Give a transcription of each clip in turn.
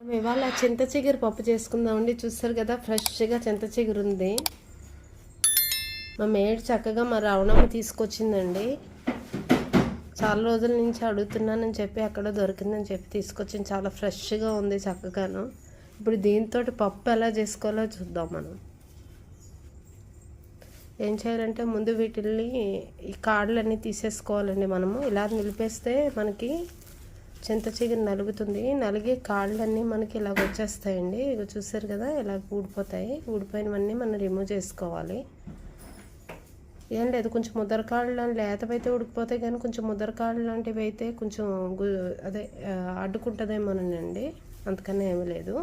ఇవాళ చింత చిగురు పప్పు చేసుకుందామండి చూస్తారు కదా ఫ్రెష్గా చింత చిగురు ఉంది. మా మేడ్ చక్కగా మా రావణమ్మ తీసుకొచ్చిందండి. చాలా రోజుల నుంచి అడుగుతున్నానని చెప్పి అక్కడ దొరికిందని చెప్పి తీసుకొచ్చింది. చాలా ఫ్రెష్గా ఉంది చక్కగాను. ఇప్పుడు దీంతో పప్పు ఎలా చేసుకోవాలో చూద్దాం మనం. ఏం చేయాలంటే ముందు వీటిల్ని ఈ కాడలన్నీ తీసేసుకోవాలండి మనము. ఇలా నిలిపేస్తే మనకి చింత చిగురు నలుగుతుంది. నలిగి కాళ్ళన్నీ మనకి ఇలాగ వచ్చేస్తాయండి. ఇక చూసారు కదా ఇలా ఊడిపోతాయి. ఊడిపోయినవన్నీ మనం రిమూవ్ చేసుకోవాలి. ఏం లేదు కొంచెం ముద్దరకాళ్ళు లేతవైతే ఉడికిపోతాయి కానీ కొంచెం ముద్దరకాళ్ళు లాంటివి అయితే కొంచెం గు అదే అడ్డుకుంటుందేమోనండి. అంతకన్నా ఏమీ లేదు.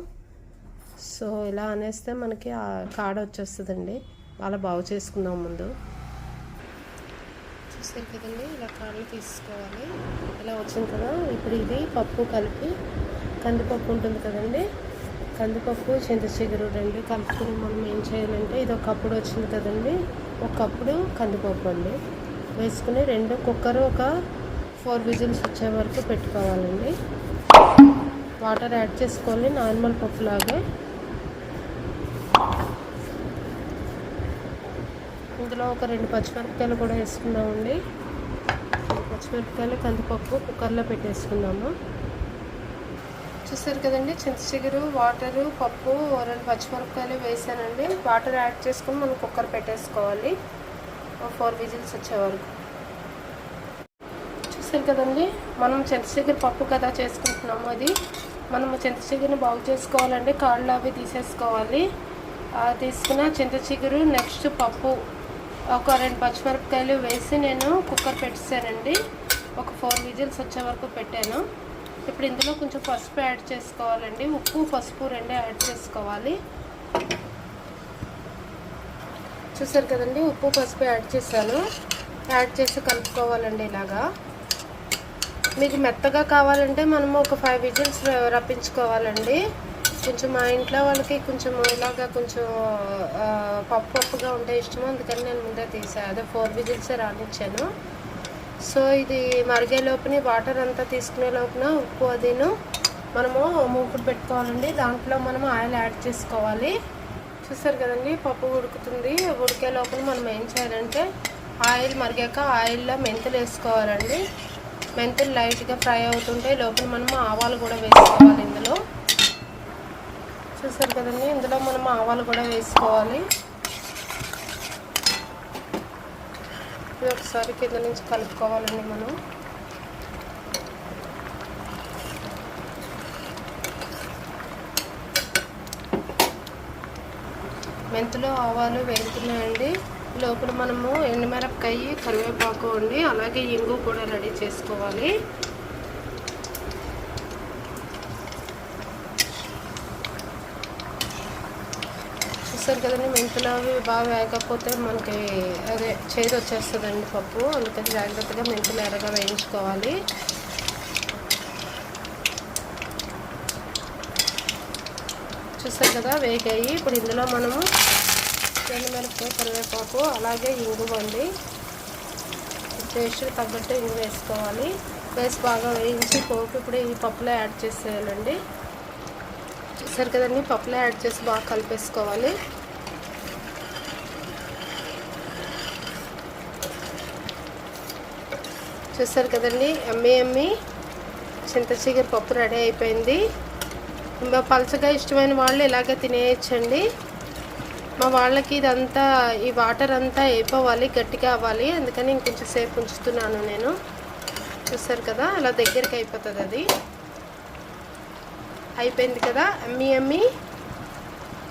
సో ఇలా అనేస్తే మనకి కాడ వచ్చేస్తుందండి. అలా బాగు చేసుకుందాం ముందు. చూస్తారు కదండి ఇలా కాళ్ళు తీసుకోవాలి. ఇలా వచ్చింది కదా ఇప్పుడు ఇది పప్పు కలిపి కందిపప్పు ఉంటుంది కదండి. కందిపప్పు చింతచిగురు రెండు కలుపుకొని మనం ఏం చేయాలంటే ఇది ఒక కప్పుడు వచ్చింది కదండి. ఒక కప్పుడు కందిపప్పు అండి. వేసుకుని రెండు కుక్కర్ ఒక ఫోర్ విజిల్స్ వచ్చే వరకు పెట్టుకోవాలండి. వాటర్ యాడ్ చేసుకోవాలి నార్మల్ పప్పులాగా. ఇందులో ఒక రెండు పచ్చిమిరపకాయలు కూడా వేసుకున్నామండి పచ్చిమిరపకాయలు కందిపప్పు కుక్కర్లో పెట్టేసుకున్నాము చూసారు కదండి చింతచిగురు వాటరు పప్పు రెండు పచ్చిమిరపకాయలు వేసానండి. వాటర్ యాడ్ చేసుకుని మనం కుక్కర్ పెట్టేసుకోవాలి. ఫోర్ విజిల్స్ వచ్చే వరకు. చూసారు కదండి మనం చింతచిగురు పప్పు కదా చేసుకుంటున్నాము అది. మనం చింతచిగురుని బాగు చేసుకోవాలండి. కాళ్ళు అవి తీసేసుకోవాలి. తీసుకున్న చింతచిగురు నెక్స్ట్ పప్పు ఒక రెండు పచ్చిమిరపకాయలు వేసి నేను కుక్కర్ పెట్టేశానండి. ఒక ఫోర్ విజిల్స్ వచ్చే వరకు పెట్టాను. ఇప్పుడు ఇందులో కొంచెం పసుపు యాడ్ చేసుకోవాలండి. ఉప్పు పసుపు రెండే యాడ్ చేసుకోవాలి. చూసారు కదండి ఉప్పు పసుపు యాడ్ చేశాను. యాడ్ చేసి కలుపుకోవాలండి ఇలాగా. మీకు మెత్తగా కావాలంటే మనము ఒక ఫైవ్ విజిల్స్ రప్పించుకోవాలండి. కొంచెం మా ఇంట్లో వాళ్ళకి కొంచెం ఇలాగా కొంచెం పప్పు పప్పుగా ఉంటే ఇష్టము. అందుకని నేను ముందే తీసాను అదే ఫోర్ విజిల్స్ రానిచ్చాను. సో ఇది మరిగే లోపుని వాటర్ అంతా తీసుకునే లోపున ఉప్పు అదిను మనము మూకుడు పెట్టుకోవాలండి. దాంట్లో మనం ఆయిల్ యాడ్ చేసుకోవాలి. చూసారు కదండి పప్పు ఉడుకుతుంది. ఉడికే లోపల మనం ఏం చేయాలంటే ఆయిల్ మరిగాక ఆయిల్లో మెంతులు వేసుకోవాలండి. మెంతులు లైట్గా ఫ్రై అవుతుంటే లోపల మనము ఆవాలు కూడా వేసుకోవాలి ఇందులో. చూసారు కదండి ఇందులో మనం ఆవాలు కూడా వేసుకోవాలి. ఇది ఒకసారి కింద నుంచి కలుపుకోవాలండి మనం. మెంతులు ఆవాలు వేగుతున్నాయండి. లోపల మనము ఎండుమిరపకాయ కరివేపాకు అండి అలాగే ఇంగు కూడా రెడీ చేసుకోవాలి. చూస్తారు కదండి మెంతులు అవి బాగా వేయకపోతే మనకి అదే చేదు వచ్చేస్తుందండి పప్పు. అందుకని జాగ్రత్తగా మెంతులు ఎర్రగా వేయించుకోవాలి. చూస్తారు కదా వేగాయి. ఇప్పుడు ఇందులో మనము ఎండుమిరపకాయ కరివేపాకు అలాగే ఇంగు అండి. టేస్ట్ తగ్గట్టు ఇంగు వేసుకోవాలి. వేసి బాగా వేయించి పోపు ఇప్పుడు ఈ పప్పులో యాడ్ చేసేయాలండి. చూసారు కదండి పప్పులో యాడ్ చేసి బాగా కలిపేసుకోవాలి. చూసారు కదండి ఎమ్మి ఎమ్మి చింత చిగురు పప్పు రెడీ అయిపోయింది. పలచగా ఇష్టమైన వాళ్ళు ఇలాగే తినేయచ్చండి. మా వాళ్ళకి ఇదంతా ఈ వాటర్ అంతా అయిపోవాలి గట్టిగా అవ్వాలి. అందుకని ఇంకొంచెం సేపు ఉంచుతున్నాను నేను. చూసారు కదా అలా దగ్గరికి అయిపోతుంది అది. అయిపోయింది కదా? అమ్మి అమ్మి.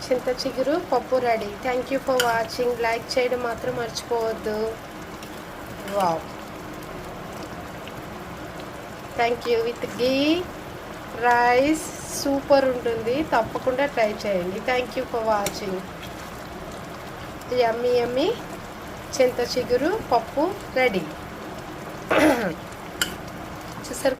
చింత చిగురు పప్పు ready. Thank you for watching like చేయడం మాత్రం మర్చిపోవద్దు. Wow thank you with ghee rice super ఉంటుంది. తప్పకుండా ట్రై చేయండి. Thank you for watching yummy అమ్మి చింత చిగురు పప్పు రెడీ. చూసారు